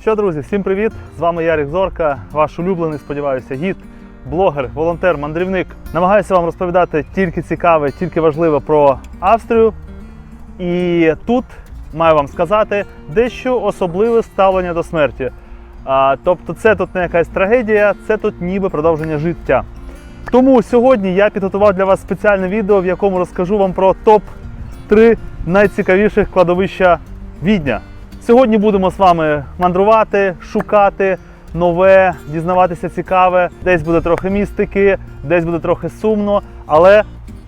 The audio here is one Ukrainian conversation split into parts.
Що, друзі, всім привіт! З вами Ярик Зорка, ваш улюблений, сподіваюся, гід, блогер, волонтер, мандрівник. Намагаюся вам розповідати тільки цікаве, тільки важливе про Австрію. І тут маю вам сказати дещо особливе ставлення до смерті. А, тобто, це тут не якась трагедія, це тут ніби продовження життя. Тому сьогодні я підготував для вас спеціальне відео, в якому розкажу вам про топ-3 найцікавіших кладовища Відня. Сьогодні будемо з вами мандрувати, шукати нове, дізнаватися цікаве. Десь буде трохи містики, десь буде трохи сумно, але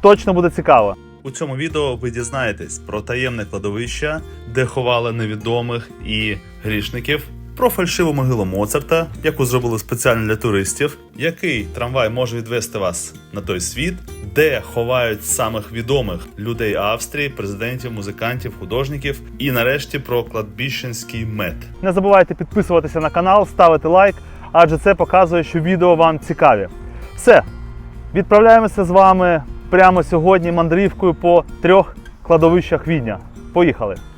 точно буде цікаво. У цьому відео ви дізнаєтесь про таємне кладовище, де ховали невідомих і грішників, про фальшиву могилу Моцарта, яку зробили спеціально для туристів, який трамвай може відвести вас на той світ, де ховають самих відомих людей Австрії, президентів, музикантів, художників, і нарешті про кладбіщенський мед. Не забувайте підписуватися на канал, ставити лайк, адже це показує, що відео вам цікаві. Все, відправляємося з вами прямо сьогодні мандрівкою по трьох кладовищах Відня. Поїхали!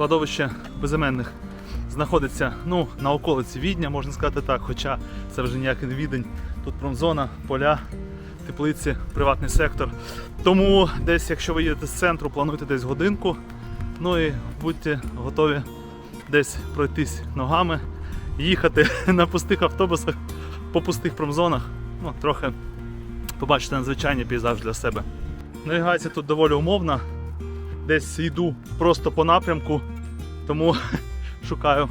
Кладовище безіменних знаходиться ну, на околиці Відня, можна сказати так, хоча це вже ніякий не відень. Тут промзона, поля, теплиці, приватний сектор. Тому десь, якщо ви їдете з центру, плануйте десь годинку. Ну і будьте готові десь пройтись ногами, їхати на пустих автобусах по пустих промзонах. Ну, трохи побачити надзвичайний пейзаж для себе. Навігація тут доволі умовна. Десь йду просто по напрямку, тому шукаю,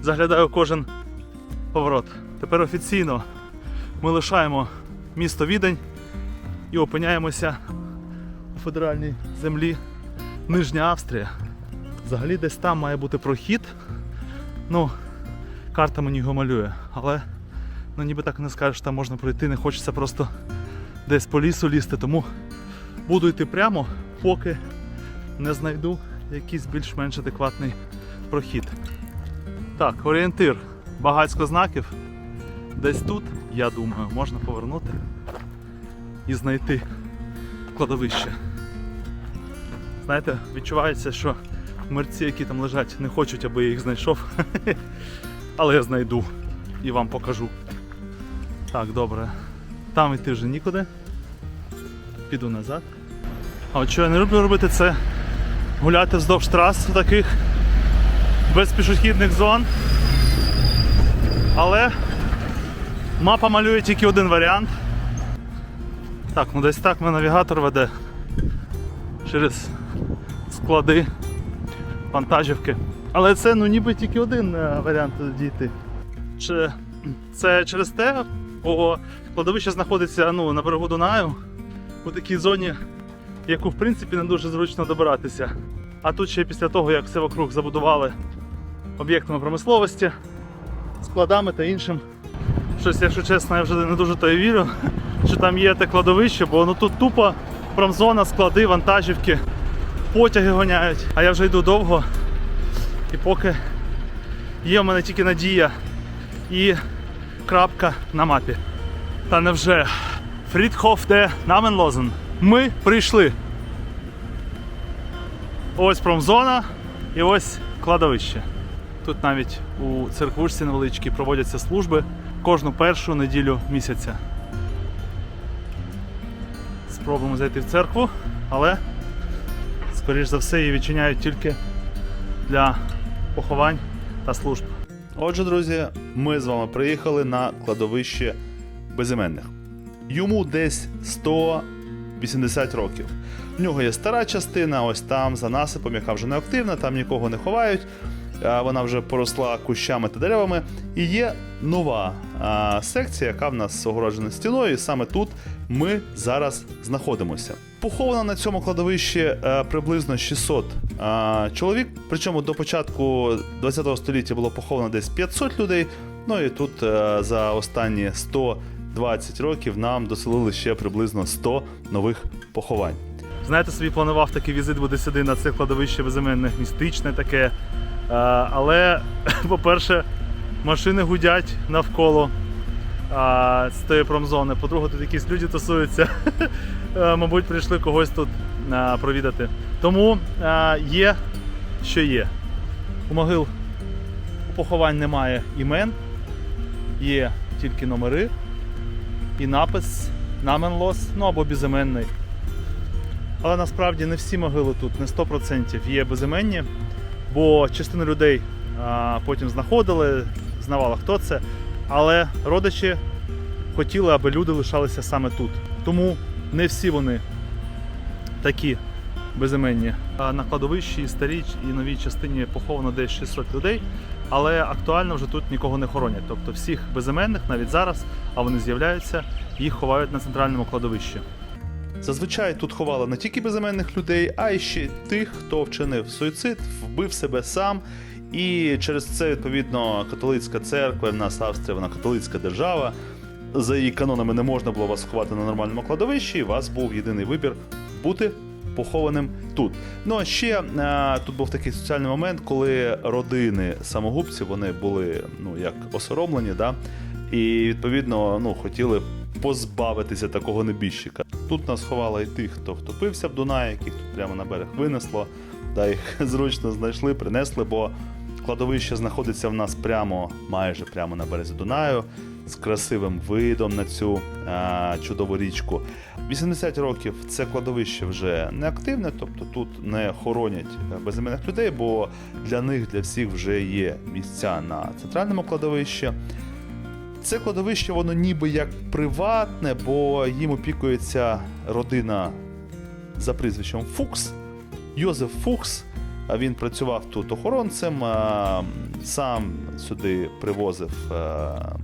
заглядаю кожен поворот. Тепер офіційно ми лишаємо місто Відень і опиняємося у федеральній землі Нижня Австрія. Взагалі десь там має бути прохід. Ну, карта мені його малює, але ну, ніби так не скажеш, там можна пройти, не хочеться просто десь по лісу лізти, тому буду йти прямо, поки не знайду якийсь більш-менш адекватний прохід. Так, орієнтир. Багатько знаків. Десь тут, я думаю, можна повернути і знайти кладовище. Знаєте, відчувається, що мерці, які там лежать, не хочуть, аби я їх знайшов. Але я знайду і вам покажу. Так, добре. Там йти вже нікуди. Піду назад. А от що я не люблю робити, це гуляти вздовж трас таких без пішохідних зон. Але мапа малює тільки один варіант. Так, ну десь так мене навігатор веде через склади, вантажівки. Але це ну ніби тільки один е, варіант дійти. Чи це через те, бо кладовище знаходиться ну, на берегу Дунаю у такій зоні, яку в принципі не дуже зручно добиратися. А тут ще після того, як все вокруг забудували об'єктами промисловості, складами та іншим. Щось, якщо чесно, я вже не дуже то і вірю, що там є те кладовище, бо ну тут тупо промзона, склади, вантажівки, потяги гоняють, а я вже йду довго. І поки є в мене тільки надія і крапка на мапі. Та невже Фрідхоф де Наменлозен. Ми прийшли. Ось промзона і ось кладовище. Тут навіть у церквушці невеличкій проводяться служби кожну першу неділю місяця. Спробуємо зайти в церкву, але, скоріш за все, її відчиняють тільки для поховань та служб. Отже, друзі, ми з вами приїхали на кладовище безіменних. Йому десь 180 років. В нього є стара частина, ось там за насипом, яка вже не активна, там нікого не ховають. Вона вже поросла кущами та деревами. І є нова секція, яка в нас огороджена стіною, і саме тут ми зараз знаходимося. Поховано на цьому кладовищі е, приблизно 600 е, чоловік. Причому до початку 20 століття було поховано десь 500 людей. Ну і тут е, за останні 120 років нам доселили ще приблизно 100 нових поховань. Знаєте, собі планував такий візит буде сюди на це кладовище безіменних, містичне таке. Е, Але, по-перше, машини гудять навколо. з тої промзони. По-друге, тут якісь люди тусуються. Е, Мабуть, прийшли когось тут провідати. Тому є, що є. У могил у поховань немає імен, є тільки номери і напис Наменлос, ну або безіменний. Але насправді не всі могили тут, не 100% є безіменні, бо частину людей а, потім знаходили, знавали, хто це. Але родичі хотіли, аби люди лишалися саме тут. Тому не всі вони такі безіменні. На кладовищі старій і новій частині поховано десь 600 людей, але актуально вже тут нікого не хоронять. Тобто всіх безіменних навіть зараз, а вони з'являються, їх ховають на центральному кладовищі. Зазвичай тут ховали не тільки безіменних людей, а й ще тих, хто вчинив суїцид, вбив себе сам. І через це, відповідно, католицька церква, в нас Австрія, вона католицька держава. За її канонами не можна було вас ховати на нормальному кладовищі, і у вас був єдиний вибір бути похованим тут. Ну а ще е, тут був такий соціальний момент, коли родини самогубців вони були ну як осоромлені, да? і відповідно ну, хотіли позбавитися такого небіжчика. Тут нас ховали і тих, хто втопився в Дунаї, яких тут прямо на берег винесло. Да, їх зручно знайшли, принесли, бо кладовище знаходиться в нас прямо, майже прямо на березі Дунаю, з красивим видом на цю а, чудову річку. 80 років це кладовище вже не активне, тобто тут не хоронять безіменних людей, бо для них, для всіх вже є місця на центральному кладовищі. Це кладовище, воно ніби як приватне, бо їм опікується родина за прізвищем Фукс. Йозеф Фукс. Він працював тут охоронцем, сам сюди привозив е,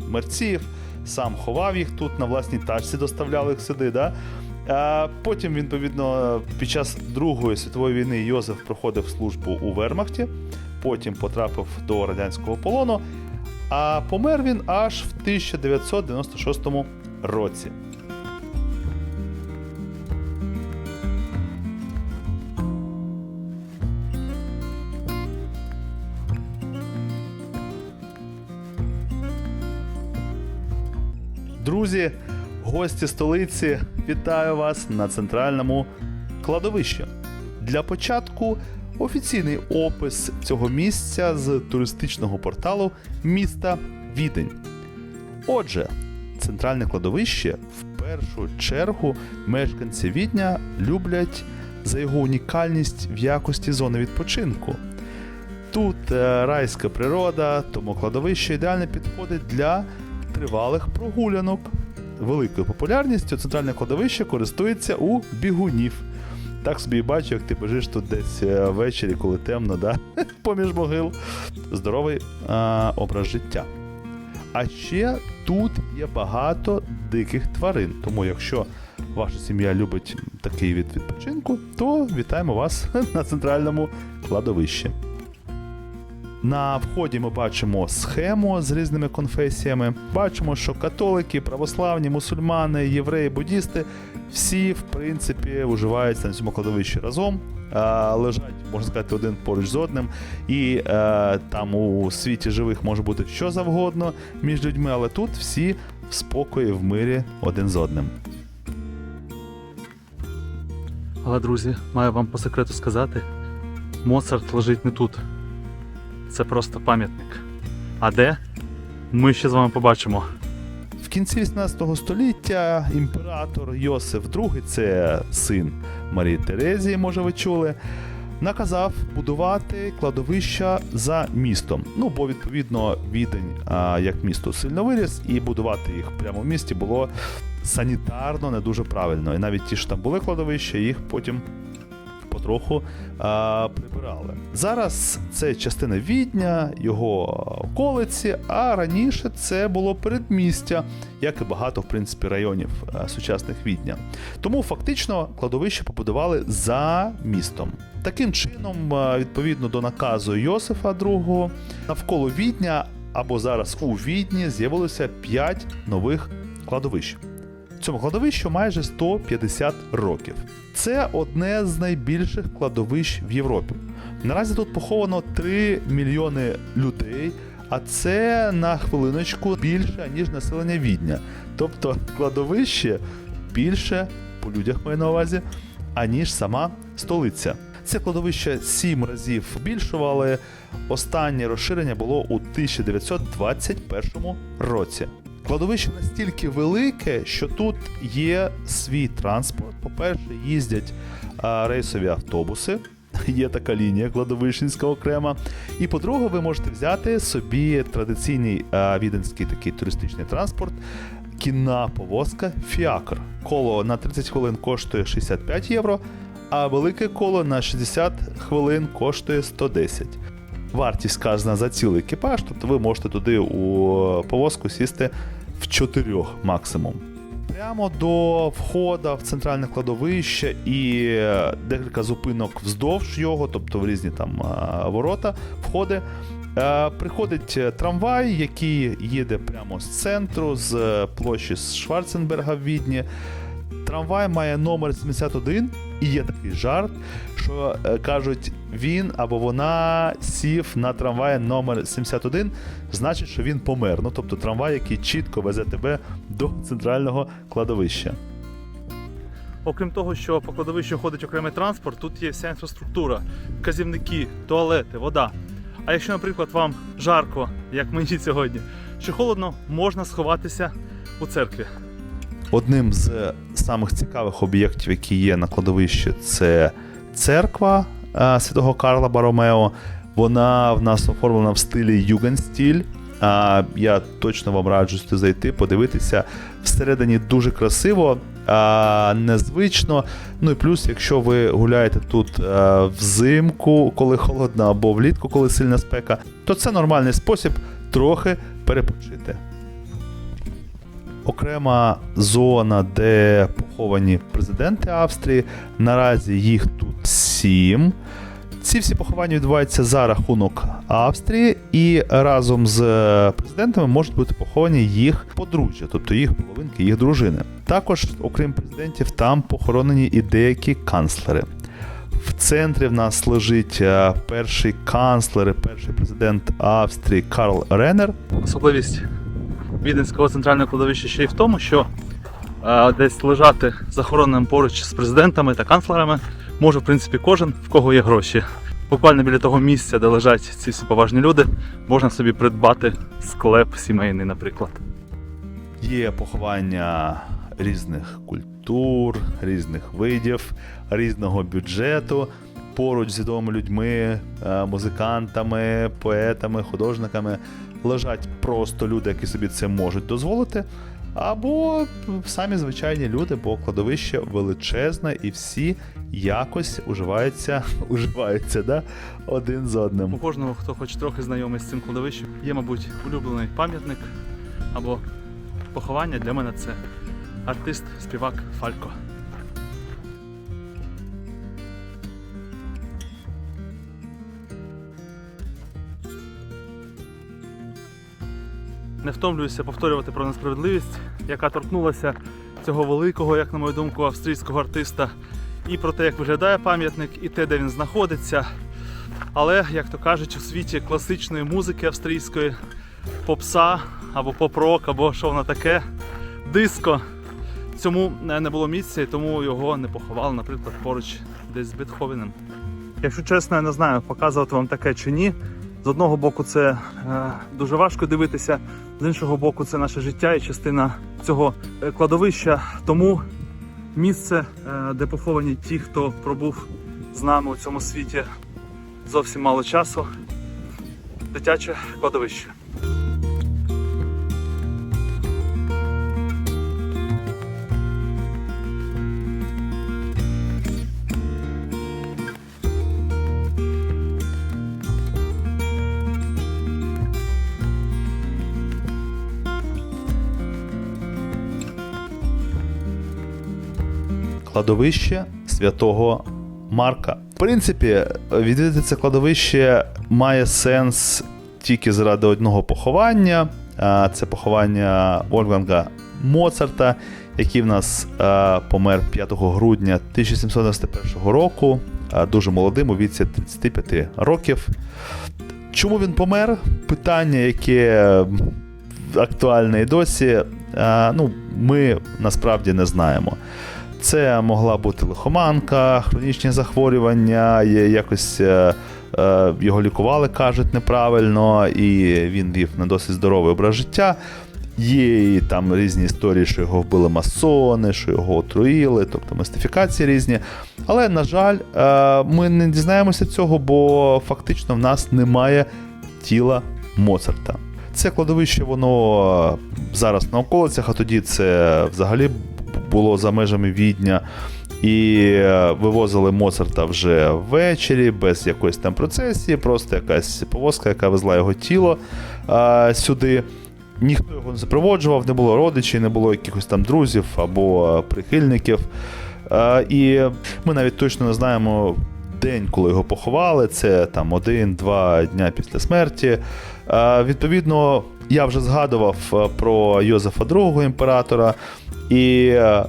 мерців, сам ховав їх тут на власній тачці, доставляли їх сюди. Да? Потім, відповідно, під час Другої світової війни Йозеф проходив службу у Вермахті, потім потрапив до радянського полону, а помер він аж в 1996 році. Друзі, гості столиці, вітаю вас на центральному кладовищі. Для початку офіційний опис цього місця з туристичного порталу міста Відень. Отже, центральне кладовище в першу чергу мешканці Відня люблять за його унікальність в якості зони відпочинку. Тут е, райська природа, тому кладовище ідеально підходить для тривалих прогулянок. Великою популярністю центральне кладовище користується у бігунів. Так собі і бачу, як ти біжиш тут десь е, ввечері, коли темно, да? поміж могил. Здоровий а, образ життя. А ще тут є багато диких тварин. Тому якщо ваша сім'я любить такий від відпочинку, то вітаємо вас на центральному кладовищі. На вході ми бачимо схему з різними конфесіями. Бачимо, що католики, православні, мусульмани, євреї, буддісти всі, в принципі, уживаються на цьому кладовищі разом. е, Лежать, можна сказати, один поруч з одним. І е, там у світі живих може бути що завгодно між людьми, але тут всі в спокої, в мирі один з одним. Але, друзі, маю вам по секрету сказати: Моцарт лежить не тут. Це просто пам'ятник. А де? Ми ще з вами побачимо. В кінці 18 століття імператор Йосиф II, це син Марії Терезії, може ви чули, наказав будувати кладовища за містом. Ну, бо відповідно відень як місто сильно виріс, і будувати їх прямо в місті було санітарно не дуже правильно. І навіть ті, що там були кладовища, їх потім потроху а, прибирали. Зараз це частина відня, його околиці, а раніше це було передмістя, як і багато, в принципі, районів а, сучасних відня. Тому фактично кладовище побудували за містом. Таким чином, а, відповідно до наказу Йосифа II, навколо відня або зараз у відні з'явилося 5 нових кладовищ. Цьому кладовищу майже 150 років. Це одне з найбільших кладовищ в Європі. Наразі тут поховано 3 мільйони людей, А це на хвилиночку більше, ніж населення Відня. Тобто кладовище більше, по людях маю на увазі, аніж сама столиця. Це кладовище сім разів збільшували. Останнє розширення було у 1921 році. Кладовище настільки велике, що тут є свій транспорт. По-перше, їздять рейсові автобуси. Є така лінія кладовищенська окрема. І по-друге, ви можете взяти собі традиційний віденський такий туристичний транспорт, кінна повозка Фіакр. Коло на 30 хвилин коштує 65 євро, а велике коло на 60 хвилин коштує 110. Вартість сказана за цілий екіпаж, тобто ви можете туди у повозку сісти в чотирьох максимум. Прямо до входу в центральне кладовище і е, декілька зупинок вздовж його, тобто в різні там е, ворота, входи. Е, Приходить трамвай, який їде прямо з центру, з площі Шварценберга в Відні. Трамвай має номер 71, і є такий жарт, що е, кажуть, він або вона сів на трамвай номер 71, значить, що він помер. Ну тобто трамвай, який чітко везе тебе до центрального кладовища. Окрім того, що по кладовищу ходить окремий транспорт, тут є вся інфраструктура, вказівники, туалети, вода. А якщо, наприклад, вам жарко, як мені сьогодні, чи холодно, можна сховатися у церкві. Одним з самих цікавих об'єктів, які є на кладовищі, це церква е, святого Карла Баромео. Вона в нас оформлена в стилі югенстіль. А я точно вам раджу сюди зайти, подивитися. Всередині дуже красиво, а, незвично. Ну і плюс, якщо ви гуляєте тут е, взимку, коли холодно, або влітку, коли сильна спека, то це нормальний спосіб трохи перепочити. Окрема зона, де поховані президенти Австрії. Наразі їх тут сім. Ці всі поховання відбуваються за рахунок Австрії, і разом з е, президентами можуть бути поховані їх подружжя, тобто їх половинки, їх дружини. Також, окрім президентів, там похоронені і деякі канцлери. В центрі в нас лежить е, перший канцлер, і перший президент Австрії Карл Ренер. Особливість Віденського центрального кладовища ще й в тому, що е, десь лежати захороненим поруч з президентами та канцлерами може, в принципі, кожен, в кого є гроші. Буквально біля того місця, де лежать ці всі поважні люди, можна собі придбати склеп сімейний, наприклад. Є поховання різних культур, різних видів, різного бюджету. Поруч з відомими людьми, е, музикантами, поетами, художниками лежать просто люди, які собі це можуть дозволити. Або самі звичайні люди, бо кладовище величезне і всі якось уживаються, уживаються да? один з одним. У кожного, хто хоч трохи знайомий з цим кладовищем, є, мабуть, улюблений пам'ятник або поховання. Для мене це артист, співак Фалько. Не втомлююся повторювати про несправедливість, яка торкнулася цього великого, як на мою думку, австрійського артиста, і про те, як виглядає пам'ятник, і те, де він знаходиться. Але, як то кажуть, у світі класичної музики австрійської, попса або поп-рок, або що воно таке, диско. Цьому не було місця, і тому його не поховали, наприклад, поруч десь з Бетховеном. Якщо чесно, я не знаю, показувати вам таке чи ні. З одного боку, це е, дуже важко дивитися, з іншого боку, це наше життя і частина цього е, кладовища. Тому місце, е, де поховані ті, хто пробув з нами у цьому світі зовсім мало часу. Дитяче кладовище. Кладовище святого Марка. В принципі, відвідати це кладовище має сенс тільки заради одного поховання. Це поховання Ольганга Моцарта, який в нас помер 5 грудня 1791 року, дуже молодим у віці 35 років. Чому він помер? Питання, яке актуальне і досі. Ну, ми насправді не знаємо. Це могла бути лихоманка, хронічні захворювання, якось е, е, його лікували, кажуть, неправильно, і він вів не досить здоровий образ життя. Є там різні історії, що його вбили масони, що його отруїли, тобто містифікації різні. Але, на жаль, е, ми не дізнаємося цього, бо фактично в нас немає тіла Моцарта. Це кладовище, воно зараз на околицях, а тоді це взагалі було за межами Відня. І е, вивозили Моцарта вже ввечері, без якоїсь там процесії, просто якась повозка, яка везла його тіло а, сюди. Ніхто його не запроводжував, не було родичів, не було якихось там друзів або е, прихильників. Е, І ми навіть точно не знаємо день, коли його поховали. Це там один-два дня після смерті. Е, Відповідно, я вже згадував е, про Йозефа II імператора. І е, е,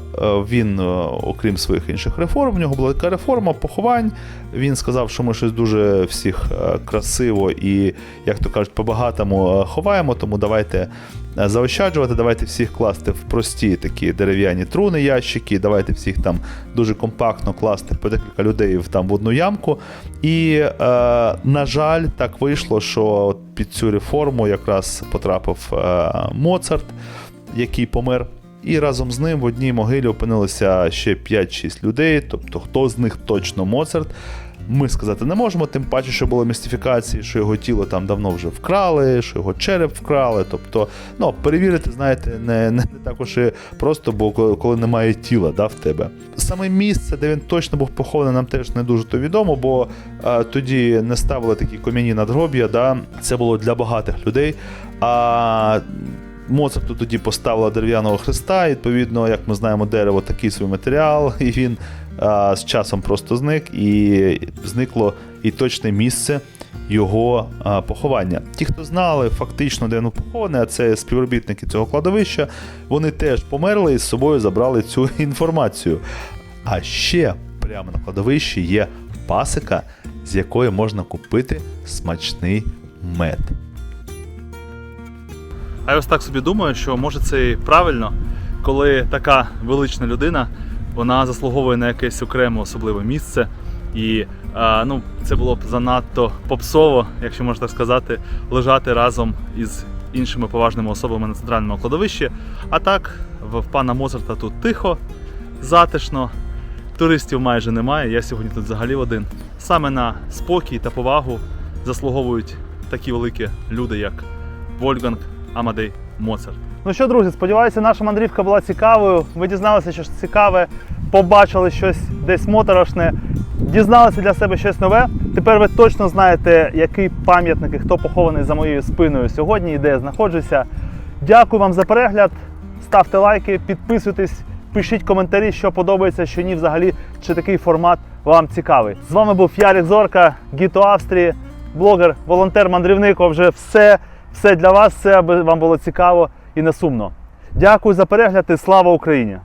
він, е, окрім своїх інших реформ, в нього була така реформа поховань. Він сказав, що ми щось дуже всіх красиво і, як то кажуть, по-багатому ховаємо, тому давайте заощаджувати, давайте всіх класти в прості такі дерев'яні труни, ящики, давайте всіх там дуже компактно класти по декілька людей там в одну ямку. І, на жаль, так вийшло, що під цю реформу якраз потрапив Моцарт, який помер. І разом з ним в одній могилі опинилося ще 5-6 людей. Тобто, хто з них точно Моцарт, ми сказати не можемо, тим паче, що були містифікації, що його тіло там давно вже вкрали, що його череп вкрали. Тобто, ну, перевірити, знаєте, не, не, не так і просто, бо коли, немає тіла да, в тебе. Саме місце, де він точно був похований, нам теж не дуже то відомо, бо е, тоді не ставили такі кам'яні надгроб'я. Да? Це було для багатих людей. А Моцарту тоді поставила дерев'яного хреста, відповідно, як ми знаємо, дерево такий свій матеріал, і він а, з часом просто зник, і зникло і точне місце його а, поховання. Ті, хто знали фактично, де він похований, а це співробітники цього кладовища, вони теж померли і з собою забрали цю інформацію. А ще прямо на кладовищі є пасика, з якої можна купити смачний мед. А я ось так собі думаю, що може це і правильно, коли така велична людина вона заслуговує на якесь окреме особливе місце. І ну, це було б занадто попсово, якщо можна так сказати, лежати разом із іншими поважними особами на центральному кладовищі. А так, в пана Моцарта тут тихо, затишно, туристів майже немає. Я сьогодні тут взагалі один. Саме на спокій та повагу заслуговують такі великі люди, як Вольфганг Амадей Моцарт. Ну що, друзі, сподіваюся, наша мандрівка була цікавою. Ви дізналися щось цікаве, побачили щось десь моторошне, дізналися для себе щось нове. Тепер ви точно знаєте, який пам'ятник і хто похований за моєю спиною сьогодні і де я знаходжуся. Дякую вам за перегляд. Ставте лайки, підписуйтесь, пишіть коментарі, що подобається, що ні, взагалі, чи такий формат вам цікавий. З вами був Ярік Зорка, Гіто Австрії, блогер, волонтер, мандрівник. Вже все, все для вас, все аби вам було цікаво і не сумно. Дякую за перегляд і слава Україні!